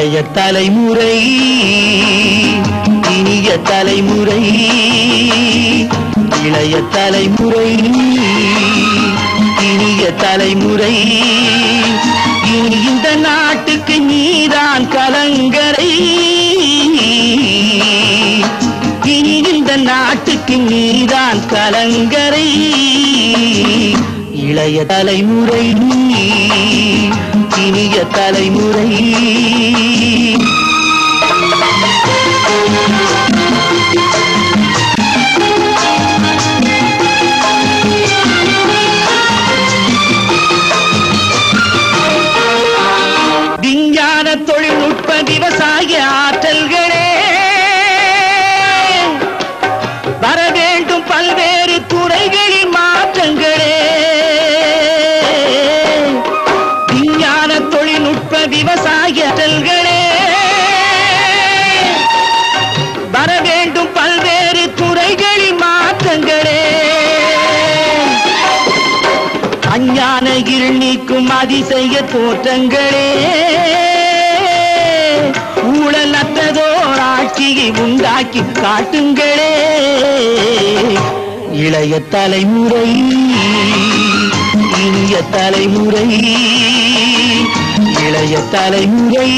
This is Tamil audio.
இளைய தலைமுறை இனிய தலைமுறை இளைய தலைமுறை இனிய தலைமுறை. இனி இந்த நாட்டுக்கு நீதான் கலங்கரை. இனி இந்த நாட்டுக்கு நீதான் கலங்கரை. இளைய தலைமுறை நீ இனிய தலைமுறை. அஞ்ஞான இருள் நீக்கும் அதிசய தோற்றங்களே. ஊழல் அத்ததோர் ஆட்சியை உண்டாக்கி காட்டுங்களே. இளைய தலைமுறை இனிய தலைமுறை இளைய தலைமுறை.